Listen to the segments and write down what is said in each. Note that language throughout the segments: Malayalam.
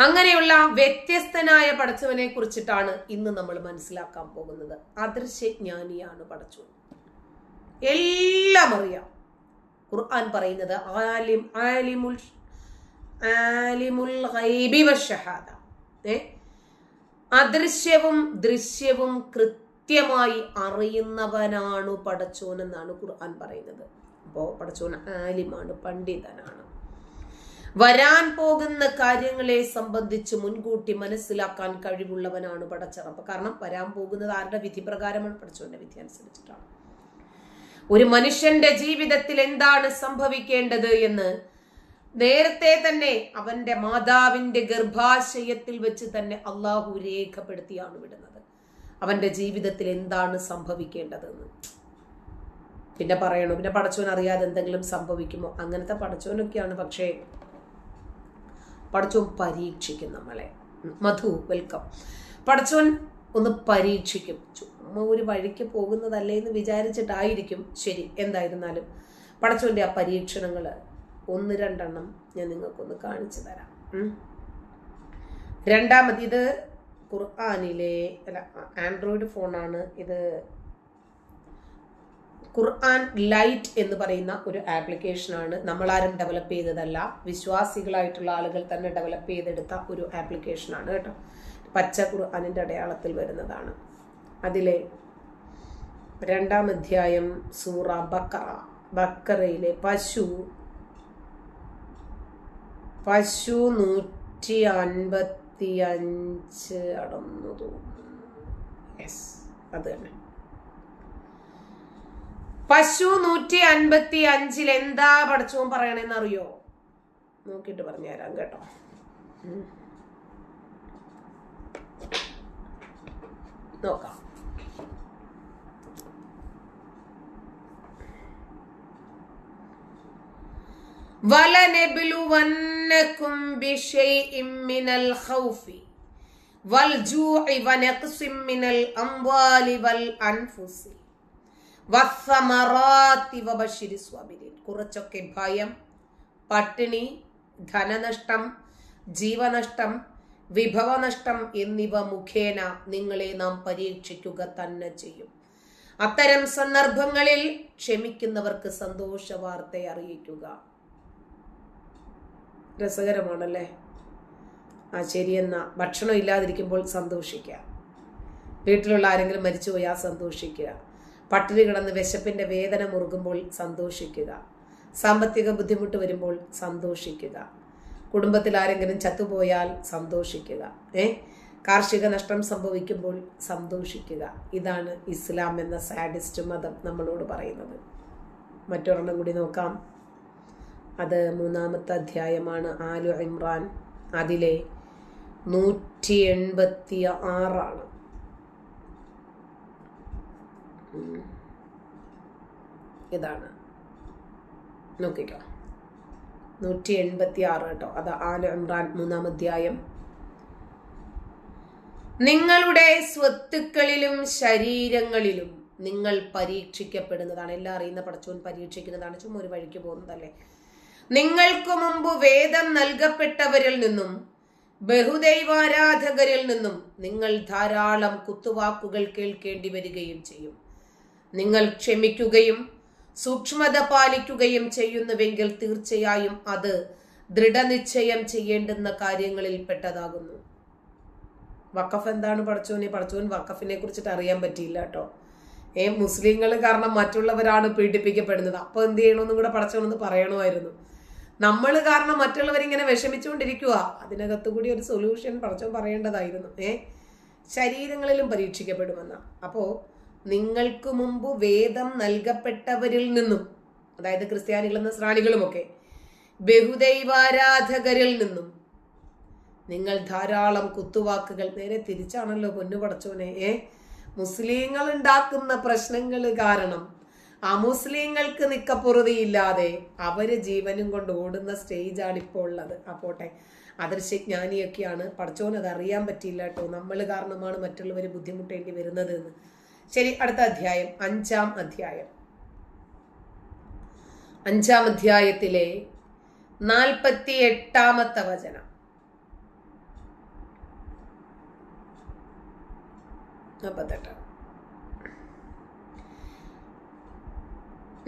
അങ്ങനെയുള്ള വ്യത്യസ്തനായ പടച്ചവനെ കുറിച്ചിട്ടാണ് ഇന്ന് നമ്മൾ മനസ്സിലാക്കാൻ പോകുന്നത്. അദൃശ്യജ്ഞാനിയാണ് പടച്ചവൻ എല്ലാം അറിയാം. ഖുർആൻ പറയുന്നത് അദൃശ്യവും ദൃശ്യവും കൃത്യമായി അറിയുന്നവനാണ് പടച്ചോൻ എന്നാണ് ഖുർആൻ പറയുന്നത്. അപ്പോൾ പടച്ചോൻ ആലിമാണ് പണ്ഡിതനാണ്. വരാൻ പോകുന്ന കാര്യങ്ങളെ സംബന്ധിച്ച് മുൻകൂട്ടി മനസ്സിലാക്കാൻ കഴിവുള്ളവനാണ് പടച്ചറപ്പ് കാരണം വരാൻ പോകുന്നത് ആരുടെ വിധി പ്രകാരമാണ് പടച്ചവന്റെ വിധി അനുസരിച്ചിട്ടാണ്. ഒരു മനുഷ്യന്റെ ജീവിതത്തിൽ എന്താണ് സംഭവിക്കേണ്ടത് എന്ന് നേരത്തെ തന്നെ അവന്റെ മാതാവിന്റെ ഗർഭാശയത്തിൽ വെച്ച് തന്നെ അള്ളാഹു രേഖപ്പെടുത്തിയാണ് വിടുന്നത്. അവന്റെ ജീവിതത്തിൽ എന്താണ് സംഭവിക്കേണ്ടതെന്ന്. പിന്നെ പറയണോ? പിന്നെ പടച്ചോൻ അറിയാതെ എന്തെങ്കിലും സംഭവിക്കുമോ? അങ്ങനത്തെ പടച്ചോനൊക്കെയാണ് പക്ഷേ പടച്ചോൻ പരീക്ഷിക്കും നമ്മളെ. മധു വെൽക്കം പടച്ചോൻ ഒന്ന് പരീക്ഷിക്കും. ചുമ്മാ ഒരു വഴിക്ക് പോകുന്നതല്ലേ എന്ന് വിചാരിച്ചിട്ടായിരിക്കും. ശരി എന്തായിരുന്നാലും പടച്ചോന്റെ ആ പരീക്ഷണങ്ങൾ ഒന്ന് രണ്ടെണ്ണം ഞാൻ നിങ്ങൾക്കൊന്ന് കാണിച്ചു തരാം. രണ്ടാമത് ഇത് ഖുർആാനിലെ അല്ല ആൻഡ്രോയിഡ് ഫോണാണ് ഇത് ഖുർആൻ ലൈറ്റ് എന്ന് പറയുന്ന ഒരു ആപ്ലിക്കേഷനാണ് നമ്മളാരും ഡെവലപ്പ് ചെയ്തതല്ല. വിശ്വാസികളായിട്ടുള്ള ആളുകൾ തന്നെ ഡെവലപ്പ് ചെയ്തെടുത്ത ഒരു ആപ്ലിക്കേഷനാണ് കേട്ടോ. പച്ച ഖുർആാനിന്റെ അടയാളത്തിൽ വരുന്നതാണ്. അതിലെ രണ്ടാം അധ്യായം സൂറ ബക്കറ ബക്കറയിലെ പശു പശു നൂറ്റി അൻപത്തി അഞ്ച് അടന്നു തോന്നുന്നു യെസ് അത് തന്നെ. പശു നൂറ്റി അൻപത്തി അഞ്ചിൽ എന്താ പഠിച്ചോൻ പറയണെന്ന് അറിയോ നോക്കിയിട്ട് പറഞ്ഞുതരാം കേട്ടോ ഉം. നോക്കാം ولنبلونكم بشيء من الخوف والجوع ونقص من الأموال والأنفس വസ്സമറാത്തി വബശിരി സ്വാബിരിൻ കുറച്ചൊക്കെ ഭയം പട്ടിണി ധനനഷ്ടം ജീവനഷ്ടം വിഭവനഷ്ടം എന്നിവ മുഖേന നിങ്ങളെ നാം പരീക്ഷിക്കുക തന്നെ ചെയ്യും. അത്തരം സന്ദർഭങ്ങളിൽ ക്ഷമിക്കുന്നവർക്ക് സന്തോഷ വാർത്ത അറിയിക്കുക. രസകരമാണല്ലേ? ആ ശരിയെന്ന ഭക്ഷണം ഇല്ലാതിരിക്കുമ്പോൾ സന്തോഷിക്കുക. വീട്ടിലുള്ള ആരെങ്കിലും മരിച്ചുപോയാൽ സന്തോഷിക്കുക. പട്ടിണി കിടന്ന് വിശപ്പിന്റെ വേദന മുറുകുമ്പോൾ സന്തോഷിക്കുക. സാമ്പത്തിക ബുദ്ധിമുട്ട് വരുമ്പോൾ സന്തോഷിക്കുക. കുടുംബത്തിൽ ആരെങ്കിലും ചത്തുപോയാൽ സന്തോഷിക്കുക. ഏ? കാർഷിക നഷ്ടം സംഭവിക്കുമ്പോൾ സന്തോഷിക്കുക. ഇതാണ് ഇസ്ലാം എന്ന സാഡിസ്റ്റ് മതം നമ്മളോട് പറയുന്നത്. മറ്റൊരെണ്ണം കൂടി നോക്കാം. അത് മൂന്നാമത്തെ അധ്യായമാണ് ആലു ഇമ്രാൻ. അതിലെ നൂറ്റി എൺപത്തി ആറാണ്. ഇതാണ്. നോക്കിക്കോ. നൂറ്റി എൺപത്തി ആറ് കേട്ടോ. അത് ആല ഇമ്രാൻ മൂന്നാം അധ്യായം. നിങ്ങളുടെ സ്വത്തുക്കളിലും ശരീരങ്ങളിലും നിങ്ങൾ പരീക്ഷിക്കപ്പെടുന്നതാണ്. എല്ലാം അറിയുന്ന പടച്ചോൻ പരീക്ഷിക്കുന്നതാണ്. ചുമ്മാ ഒരു വഴിക്ക് പോകുന്നതല്ലേ? നിങ്ങൾക്ക് മുമ്പ് വേദം നൽകപ്പെട്ടവരിൽ നിന്നും ബഹുദൈവാരാധകരിൽ നിന്നും നിങ്ങൾ ധാരാളം കുത്തുവാക്കുകൾ കേൾക്കേണ്ടി വരികയും ചെയ്യും. നിങ്ങൾ ക്ഷമിക്കുകയും സൂക്ഷ്മത പാലിക്കുകയും ചെയ്യുന്നുവെങ്കിൽ തീർച്ചയായും അത് ദൃഢനിശ്ചയം ചെയ്യേണ്ടുന്ന കാര്യങ്ങളിൽ പെട്ടതാകുന്നു. വക്കഫ് എന്താണ് പഠിച്ചോനെ? പഠിച്ചോൻ വക്കഫിനെ കുറിച്ചിട്ട് അറിയാൻ പറ്റിയില്ല കേട്ടോ. ഏ മുസ്ലിങ്ങൾ കാരണം മറ്റുള്ളവരാണ് പീഡിപ്പിക്കപ്പെടുന്നത്. അപ്പൊ എന്ത് ചെയ്യണമെന്നും കൂടെ പഠിച്ചോണെന്ന് പറയണമായിരുന്നു. നമ്മൾ കാരണം മറ്റുള്ളവരിങ്ങനെ വിഷമിച്ചുകൊണ്ടിരിക്കുക അതിനകത്ത് കൂടി ഒരു സൊല്യൂഷൻ പഠിച്ചോ പറയേണ്ടതായിരുന്നു. ഏ ശരീരങ്ങളിലും പരീക്ഷിക്കപ്പെടുമെന്ന. അപ്പോ നിങ്ങൾക്ക് മുമ്പ് വേദം നൽകപ്പെട്ടവരിൽ നിന്നും അതായത് ക്രിസ്ത്യാനികളും നസ്രാണികളുമൊക്കെ ബഹുദൈവാരാധകരിൽ നിന്നും നിങ്ങൾ ധാരാളം കുത്തുവാക്കുകൾ നേരെ തിരിച്ചാണല്ലോ പൊന്നു പടച്ചോനെ ഏ? മുസ്ലിങ്ങൾ ഉണ്ടാക്കുന്ന പ്രശ്നങ്ങൾ കാരണം അമുസ്ലിങ്ങൾക്ക് നിക്കപ്പുറതിയില്ലാതെ അവർ ജീവനും കൊണ്ട് ഓടുന്ന സ്റ്റേജാണ് ഇപ്പോൾ ഉള്ളത്. അപ്പോട്ടെ അദൃശ്യജ്ഞാനിയൊക്കെയാണ്. പഠിച്ചോനത് അറിയാൻ പറ്റിയില്ല കേട്ടോ. നമ്മൾ കാരണമാണ് മറ്റുള്ളവർ ബുദ്ധിമുട്ടേണ്ടി വരുന്നത് എന്ന്. ശരി അടുത്ത അധ്യായം അഞ്ചാം അധ്യായം. അഞ്ചാം അധ്യായത്തിലെ നാൽപ്പത്തി എട്ടാമത്തെ വചനം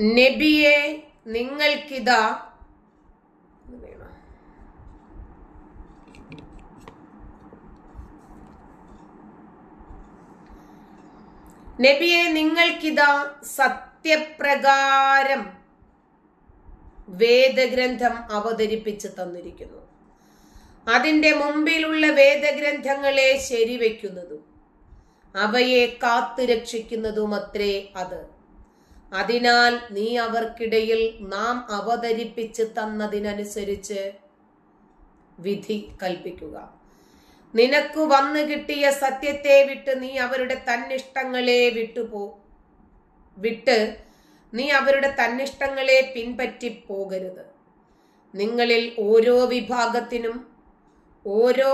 നബിയെ നിങ്ങൾക്കിതാ നബിയെ നിങ്ങൾക്കിതാ സത്യപ്രകാരം വേദഗ്രന്ഥം അവതരിപ്പിച്ച് തന്നിരിക്കുന്നു. അതിന്റെ മുമ്പിലുള്ള വേദഗ്രന്ഥങ്ങളെ ശരിവെക്കുന്നതും അവയെ കാത്തു രക്ഷിക്കുന്നതും അത്രേ അത്. അതിനാൽ നീ അവർക്കിടയിൽ നാം അവതരിപ്പിച്ച് തന്നതിനനുസരിച്ച് വിധി കൽപ്പിക്കുക. നിനക്ക് വന്നു കിട്ടിയ സത്യത്തെ വിട്ട് നീ അവരുടെ തന്നിഷ്ടങ്ങളെ വിട്ടുപോ വിട്ട് നീ അവരുടെ തന്നിഷ്ടങ്ങളെ പിൻപറ്റി പോകരുത് നിങ്ങളിൽ ഓരോ വിഭാഗത്തിനും ഓരോ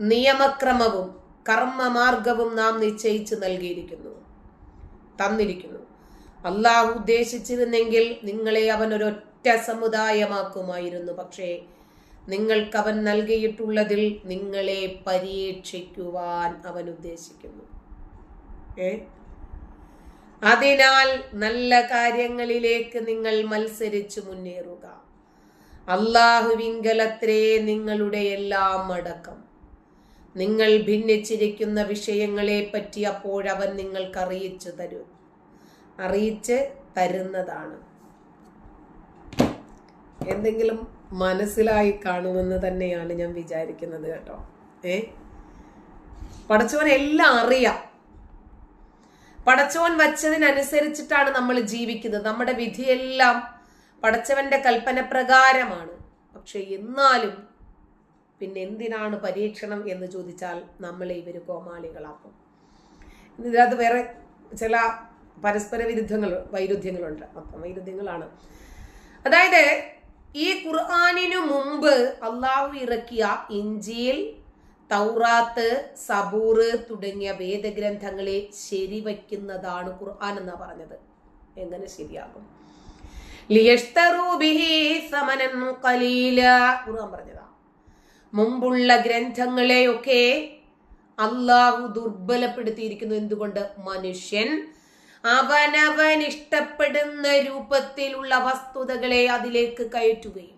നിയമക്രമവും കർമ്മമാർഗവും നാം നിശ്ചയിച്ച് നൽകിയിരിക്കുന്നു തന്നിരിക്കുന്നു. അള്ളാഹു ഉദ്ദേശിച്ചിരുന്നെങ്കിൽ നിങ്ങളെ അവൻ സമുദായമാക്കുമായിരുന്നു. പക്ഷേ നിങ്ങൾക്ക് അവൻ നൽകിയിട്ടുള്ളതിൽ നിങ്ങളെ പരീക്ഷിക്കുവാൻ അവൻ ഉദ്ദേശിക്കുന്നു. ഏ? അതിനാൽ നല്ല കാര്യങ്ങളിലേക്ക് നിങ്ങൾ മത്സരിച്ച് മുന്നേറുക. അള്ളാഹുവിങ്കലത്രേ നിങ്ങളുടെ എല്ലാം അടക്കം. നിങ്ങൾ ഭിന്നിച്ചിരിക്കുന്ന വിഷയങ്ങളെ പറ്റി അപ്പോഴവൻ നിങ്ങൾക്ക് അറിയിച്ചു തരും. അറിയിച്ച് തരുന്നതാണ്. എന്തെങ്കിലും മനസ്സിലായി കാണുമെന്ന് തന്നെയാണ് ഞാൻ വിചാരിക്കുന്നത് കേട്ടോ. ഏ? പടച്ചവൻ എല്ലാം അറിയാം. പടച്ചവൻ വച്ചതിനനുസരിച്ചിട്ടാണ് നമ്മൾ ജീവിക്കുന്നത്. നമ്മുടെ വിധിയെല്ലാം പടച്ചവന്റെ കൽപ്പന പ്രകാരമാണ്. പക്ഷെ എന്നാലും പിന്നെ എന്തിനാണ് പരീക്ഷണം എന്ന് ചോദിച്ചാൽ നമ്മളെ ഇവർ കോമാളികളാക്കും. ഇതിനകത്ത് വേറെ ചില പരസ്പര വിരുദ്ധങ്ങൾ വൈരുദ്ധ്യങ്ങളുണ്ട്. മൊത്തം വൈരുദ്ധ്യങ്ങളാണ്. അതായത് ഈ ഖുർആാനിനു മുമ്പ് അള്ളാഹു ഇറക്കിയ ഇഞ്ചിയിൽ തൗറാത്ത് സബൂർ തുടങ്ങിയ വേദഗ്രന്ഥങ്ങളെ ശരിവയ്ക്കുന്നതാണ് ഖുർആൻ എന്നാ പറഞ്ഞത്. എങ്ങനെ ശരിയാകും? ഖുർആൻ പറഞ്ഞതാ. മുമ്പുള്ള ഗ്രന്ഥങ്ങളെയൊക്കെ അള്ളാഹു ദുർബലപ്പെടുത്തിയിരിക്കുന്നു. എന്തുകൊണ്ട്? മനുഷ്യൻ അവനവൻ ഇഷ്ടപ്പെടുന്ന രൂപത്തിലുള്ള വസ്തുതകളെ അതിലേക്ക് കയറ്റുകയും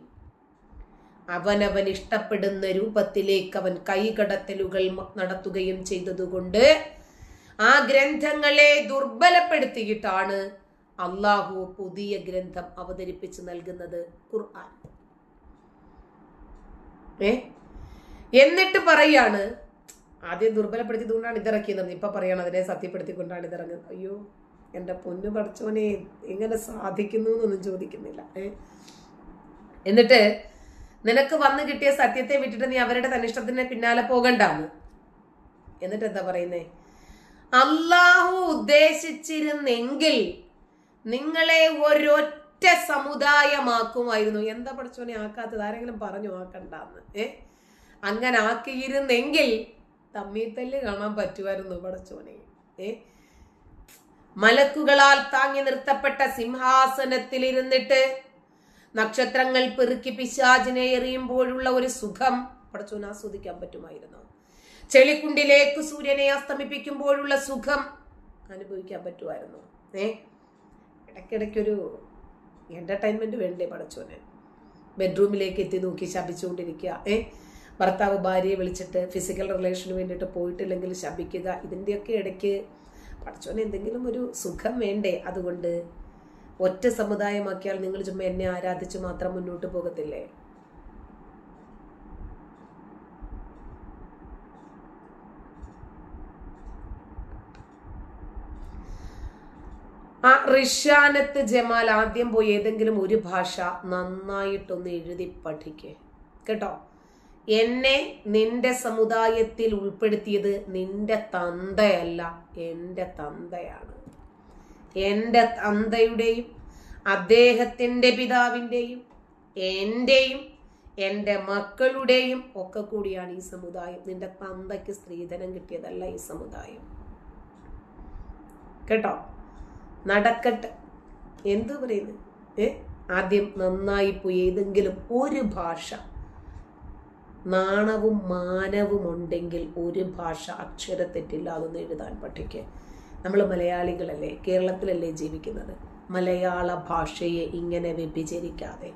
അവനവൻ ഇഷ്ടപ്പെടുന്ന രൂപത്തിലേക്ക് അവൻ കൈകടത്തലുകൾ നടത്തുകയും ചെയ്തതുകൊണ്ട് ആ ഗ്രന്ഥങ്ങളെ ദുർബലപ്പെടുത്തിയിട്ടാണ് അള്ളാഹു പുതിയ ഗ്രന്ഥം അവതരിപ്പിച്ച് നൽകുന്നത് ഖുർആൻ. ഏ? എന്നിട്ട് പറയാണ് ആദ്യം ദുർബലപ്പെടുത്തിയതുകൊണ്ടാണ് ഇതിറക്കിയത് ഇപ്പൊ പറയാണ് അതിനെ സത്യപ്പെടുത്തിക്കൊണ്ടാണ് ഇതിറങ്ങുന്നത് അയ്യോ. എന്റെ പൊന്നു പഠിച്ചവനെ എങ്ങനെ സാധിക്കുന്നു എന്നൊന്നും ചോദിക്കുന്നില്ല. എന്നിട്ട് നിനക്ക് വന്നു കിട്ടിയ സത്യത്തെ വിട്ടിട്ട് നീ അവരുടെ തന്നിഷ്ടത്തിന് പിന്നാലെ പോകണ്ടാന്ന്. എന്നിട്ട് എന്താ പറയുന്നേ? അള്ളാഹു ഉദ്ദേശിച്ചിരുന്നെങ്കിൽ നിങ്ങളെ ഒരൊറ്റ സമുദായമാക്കുമായിരുന്നു. എന്താ പഠിച്ചോനെ ആക്കാത്തത്? ആരെങ്കിലും പറഞ്ഞു ആക്കണ്ടെന്ന്. ഏ? അങ്ങനെ ആക്കിയിരുന്നെങ്കിൽ തമ്മീത്തല്ല് കാണാൻ പറ്റുമായിരുന്നു പഠിച്ചോനെ ഏ? മലക്കുകളാൽ താങ്ങി നിർത്തപ്പെട്ട സിംഹാസനത്തിലിരുന്നിട്ട് നക്ഷത്രങ്ങൾ പെറുക്കി പിശാചിനെ എറിയുമ്പോഴുള്ള ഒരു സുഖം. പടച്ചോൻ ആസ്വദിക്കാൻ പറ്റുമായിരുന്നു? ചെളിക്കുണ്ടിലേക്ക് സൂര്യനെ അസ്തമിപ്പിക്കുമ്പോഴുള്ള സുഖം അനുഭവിക്കാൻ പറ്റുമായിരുന്നു? ഏ? ഇടയ്ക്കിടയ്ക്കൊരു എന്റർടൈൻമെന്റ് വേണ്ടേ പടച്ചോനെ? ബെഡ്റൂമിലേക്ക് എത്തി നോക്കി ശപിച്ചുകൊണ്ടിരിക്കുക. ഏ? ഭർത്താവ് ഭാര്യയെ വിളിച്ചിട്ട് ഫിസിക്കൽ റിലേഷന് വേണ്ടിയിട്ട് പോയിട്ടില്ലെങ്കിൽ ശപിക്കുക. ഇതിന്റെയൊക്കെ ഇടയ്ക്ക് പടച്ചോന് എന്തെങ്കിലും ഒരു സുഖം വേണ്ടേ? അതുകൊണ്ട് ഒറ്റ സമുദായമാക്കിയാൽ നിങ്ങൾ ചുമ്മാ എന്നെ ആരാധിച്ച് മാത്രം മുന്നോട്ട് പോകത്തില്ലേ? ആ റിഷാനത്ത് ജമാൽ ആദ്യം പോയി ഏതെങ്കിലും ഒരു ഭാഷ നന്നായിട്ടൊന്ന് എഴുതി പഠിക്കേ. കേട്ടോ? എന്നെ നിന്റെ സമുദായത്തിൽ ഉൾപ്പെടുത്തിയത് നിന്റെ തന്തയല്ല എന്റെ തന്തയാണ്. എന്റെ തന്തയുടെയും അദ്ദേഹത്തിന്റെ പിതാവിന്റെയും എന്റെയും എന്റെ മക്കളുടെയും ഒക്കെ കൂടിയാണ് ഈ സമുദായം. നിന്റെ തന്തയ്ക്ക് സ്ത്രീധനം കിട്ടിയതല്ല ഈ സമുദായം. കേട്ടോ? നടക്കട്ടെ. എന്തു പറയുന്നു ഏ? ആദ്യം നന്നായി പോയി ഏതെങ്കിലും ഒരു ഭാഷ നാണവും മാനവും ഉണ്ടെങ്കിൽ ഒരു ഭാഷ അക്ഷരത്തെറ്റില്ലാതൊന്ന് എഴുതാൻ പഠിക്കുക നമ്മൾ മലയാളികളല്ലേ കേരളത്തിലല്ലേ ജീവിക്കുന്നത്? മലയാള ഭാഷയെ ഇങ്ങനെ വ്യഭിചരിക്കാതെ.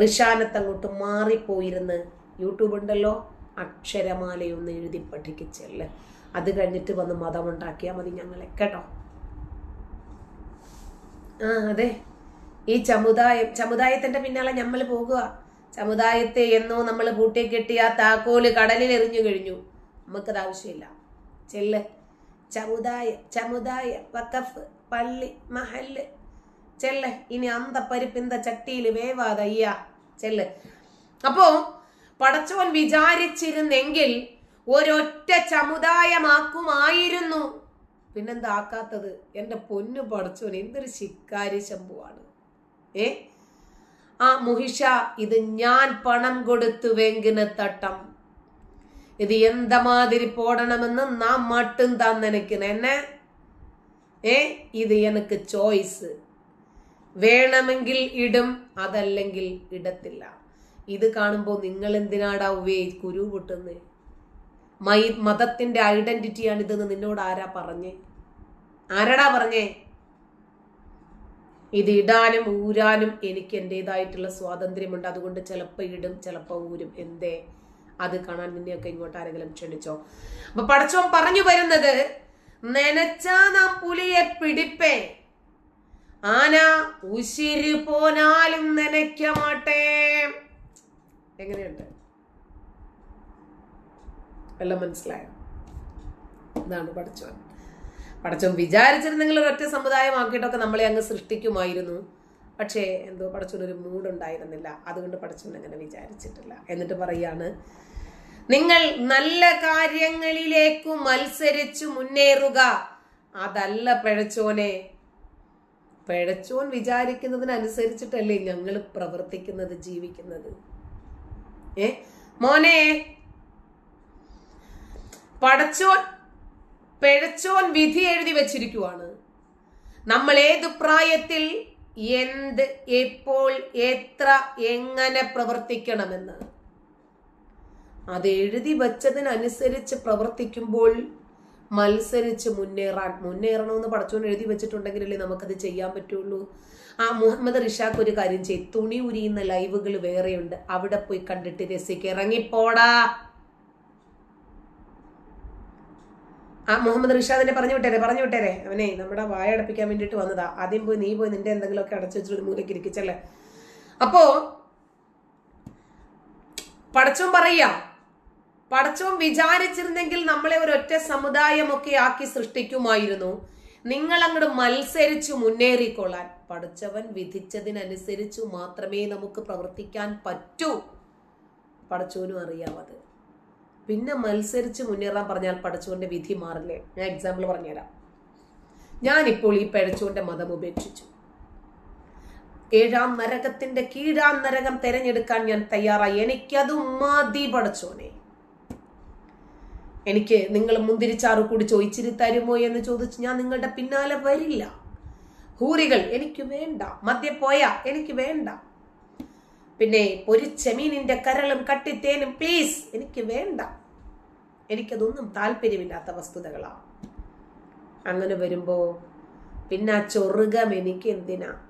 ഋഷാനത്ത് അങ്ങോട്ട് മാറിപ്പോയിരുന്ന് യൂട്യൂബ് ഉണ്ടല്ലോ അക്ഷരമാലയൊന്ന് എഴുതി പഠിക്കിച്ചല്ലേ അത് കഴിഞ്ഞിട്ട് വന്ന് മതമുണ്ടാക്കിയാൽ മതി ഞങ്ങളെ കേട്ടോ? ആ അതെ. ഈ ചമുദായം ചമുദായത്തിന്റെ പിന്നാലെ നമ്മൾ പോകുക സമുദായത്തെ എന്നോ നമ്മൾ പൂട്ടി കെട്ടി ആ താക്കോൽ കടലിൽ എറിഞ്ഞു കഴിഞ്ഞു. നമുക്കത് ആവശ്യമില്ല. ചെല്ല്. സമുദായം സമുദായം വക്കഫ് പള്ളി മഹല്ല്. ചെല്ല്. ഇനി അന്ത പരിപ്പിന്ത ചട്ടിയിൽ വേവാതയ്യ ചെല്ല്. അപ്പോ പടച്ചോൻ വിചാരിച്ചിരുന്നെങ്കിൽ ഒരൊറ്റ ചമുദായമാക്കുമായിരുന്നു. പിന്നെന്താക്കാത്തത് എന്റെ പൊന്നു പടച്ചോൻ എന്തൊരു ശിക്കാരി ശമ്പുവാണ് ഏ? ആ മുഹിഷ ഇത് ഞാൻ പണം കൊടുത്തു വെങ്കിന് തട്ടം. ഇത് എന്ത മാതിരി പോടണമെന്ന് നാം മട്ടും നിനക്ക് എന്നെ? ഏ ഇത് എനിക്ക് ചോയ്സ്. വേണമെങ്കിൽ ഇടും അതല്ലെങ്കിൽ ഇടത്തില്ല. ഇത് കാണുമ്പോൾ നിങ്ങൾ എന്തിനാടാ ഉവേ കുരു പൊട്ടുന്നത് മൈ മതത്തിന്റെ ഐഡന്റിറ്റിയാണ് ഇതെന്ന് നിന്നോട് ആരാ പറഞ്ഞേ? ആരടാ പറഞ്ഞേ? ഇത് ഇടാനും ഊരാനും എനിക്ക് എന്റെതായിട്ടുള്ള സ്വാതന്ത്ര്യമുണ്ട്. അതുകൊണ്ട് ചിലപ്പോൾ ഇടും ചിലപ്പോൾ ഊരും. എന്തേ? അത് കാണാൻ നിന്നെയൊക്കെ ഇങ്ങോട്ട് ആരെങ്കിലും ക്ഷണിച്ചോ? അപ്പൊ പടച്ചോൻ പറഞ്ഞു വരുന്നത് നനച്ചാ നാം പുലിയെ പിടിപ്പേ. ആന ഉശിര് പോനാലും നനയ്ക്ക മാട്ടേ. എങ്ങനെയുണ്ട്? എല്ലാം മനസ്സിലായോ? ഇതാണ് പടച്ചോൻ പടച്ചോൻ വിചാരിച്ചിരുന്നെങ്കിൽ ഒരൊറ്റ സമുദായമാക്കിയിട്ടൊക്കെ നമ്മളെ അങ്ങ് സൃഷ്ടിക്കുമായിരുന്നു. പക്ഷേ എന്തോ പടച്ചോനൊരു മൂഡുണ്ടായിരുന്നില്ല അതുകൊണ്ട് പടച്ചോൻ അങ്ങനെ വിചാരിച്ചിട്ടില്ല. എന്നിട്ട് പറയാണ് നിങ്ങൾ നല്ല കാര്യങ്ങളിലേക്കു മത്സരിച്ചു മുന്നേറുക. അതല്ല പിഴച്ചോനെ. പിഴച്ചോൻ വിചാരിക്കുന്നതിനനുസരിച്ചിട്ടല്ലേ ഞങ്ങൾ പ്രവർത്തിക്കുന്നത് ജീവിക്കുന്നത്. ഏ? മോനെ പടച്ചോൻ പിഴച്ചോൻ വിധി എഴുതി വച്ചിരിക്കുവാണ്. നമ്മൾ ഏത് പ്രായത്തിൽ എന്ത് എപ്പോൾ എത്ര എങ്ങനെ പ്രവർത്തിക്കണമെന്ന്. അത് എഴുതി വച്ചതിനനുസരിച്ച് പ്രവർത്തിക്കുമ്പോൾ മത്സരിച്ച് മുന്നേറാൻ മുന്നേറണമെന്ന് പടച്ചോൻ എഴുതി വെച്ചിട്ടുണ്ടെങ്കിലല്ലേ നമുക്കത് ചെയ്യാൻ പറ്റുള്ളൂ. ആ മുഹമ്മദ് റിഷാഖ് ഒരു കാര്യം ചെയ്യും. തുണി ഉരിയുന്ന ലൈവുകൾ വേറെയുണ്ട്. അവിടെ പോയി കണ്ടിട്ട് രസിക്ക്. ഇറങ്ങിപ്പോടാ. ആ മുഹമ്മദ് റിഷാദിനെ പറഞ്ഞു വിട്ടേരെ പറഞ്ഞു വിട്ടേരെ. അവനെ നമ്മുടെ വായ അടപ്പിക്കാൻ വേണ്ടിയിട്ട് വന്നതാ. ആദ്യം പോയി നീ പോയി നിന്റെ എന്തെങ്കിലുമൊക്കെ അടച്ചു വെച്ചിട്ട് മൂലക്ക് ഇരിക്കിച്ചല്ലേ? അപ്പോ പടച്ചോൻ പറയാ പടച്ചോൻ വിചാരിച്ചിരുന്നെങ്കിൽ നമ്മളെ ഒരു ഒരൊറ്റ സമുദായമൊക്കെ ആക്കി സൃഷ്ടിക്കുമായിരുന്നു. നിങ്ങൾ അങ്ങോട്ട് മത്സരിച്ചു മുന്നേറിക്കൊള്ളാൻ. പഠിച്ചവൻ വിധിച്ചതിനനുസരിച്ചു മാത്രമേ നമുക്ക് പ്രവർത്തിക്കാൻ പറ്റൂ. പടച്ചോനും അറിയാവത് പിന്നെ മത്സരിച്ച് മുന്നേറാൻ പറഞ്ഞാൽ പഠിച്ചുകൊണ്ട് വിധി മാറില്ലേ? ഞാൻ എക്സാമ്പിൾ പറഞ്ഞുതരാം. ഞാനിപ്പോൾ ഈ പഴച്ചുകൊണ്ട് മതം ഉപേക്ഷിച്ചു. ഏഴാം നരകത്തിന്റെ കീഴാം നരകം തെരഞ്ഞെടുക്കാൻ ഞാൻ തയ്യാറായി. എനിക്കത് മതി പടച്ചോനെ എനിക്ക് നിങ്ങൾ മുന്തിരിച്ചാറ് കൂടി ചോദിച്ചിരി തരുമോ എന്ന് ചോദിച്ച് ഞാൻ നിങ്ങളുടെ പിന്നാലെ വരില്ല. ഹൂറികൾ എനിക്ക് വേണ്ട. മദ്യപ്പോയ എനിക്ക് വേണ്ട. പിന്നെ പൊരിച്ച മീനിന്റെ കരളും കട്ടിത്തേനും പ്ലീസ് എനിക്ക് വേണ്ട. എനിക്കതൊന്നും താല്പര്യമില്ലാത്ത വസ്തുതകളാണ് അങ്ങനെ വരുമ്പോ പിന്നെ ചൊറുകം എനിക്ക് എന്തിനാ?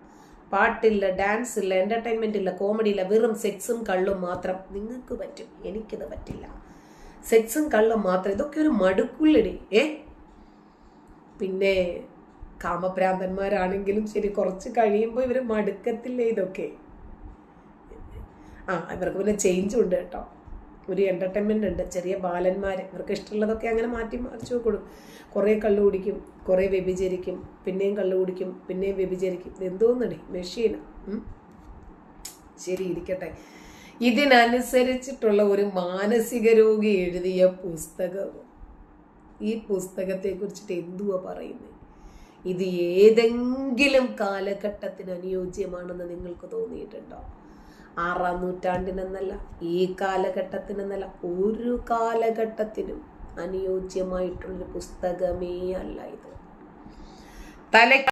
പാട്ടില്ല ഡാൻസ് ഇല്ല എന്റർടൈൻമെന്റ് ഇല്ല കോമഡി ഇല്ല വെറും സെക്സും കള്ളും മാത്രം നിങ്ങൾക്ക് പറ്റും. എനിക്കത് പറ്റില്ല. സെക്സും കള്ളും മാത്രം. ഇതൊക്കെ ഒരു മടുക്കുള്ളിടി. ഏ? പിന്നെ കാമഭ്രാന്തന്മാരാണെങ്കിലും ശരി കുറച്ച് കഴിയുമ്പോൾ ഇവർ മടുക്കത്തില്ലേ ഇതൊക്കെ? ആ ഇവർക്ക് പിന്നെ ചേഞ്ചും ഉണ്ട് കേട്ടോ. ഒരു എന്റർടൈൻമെന്റ് ഉണ്ട്. ചെറിയ ബാലന്മാർ ഇവർക്ക് ഇഷ്ടമുള്ളതൊക്കെ അങ്ങനെ മാറ്റി മറിച്ചു കൊടുക്കും കുറേ കള്ളു കുടിക്കും കുറേ വ്യഭിചരിക്കും പിന്നെയും കള്ളു കുടിക്കും പിന്നെയും വ്യഭിചരിക്കും. എന്തോന്നടി? മെഷീന ശരി ഇരിക്കട്ടെ. ഇതിനനുസരിച്ചിട്ടുള്ള ഒരു മാനസിക രോഗി എഴുതിയ പുസ്തകം. ഈ പുസ്തകത്തെ കുറിച്ചിട്ട് എന്തുവാ പറയുന്നത് ഇത് ഏതെങ്കിലും കാലഘട്ടത്തിന് അനുയോജ്യമാണെന്ന് നിങ്ങൾക്ക് തോന്നിയിട്ടുണ്ടോ? ആറാം നൂറ്റാണ്ടിനെന്നല്ല ഈ കാലഘട്ടത്തിനെന്നല്ല ഒരു കാലഘട്ടത്തിനും അനുയോജ്യമായിട്ടുള്ളൊരു പുസ്തകമേ അല്ല ഇത്. തല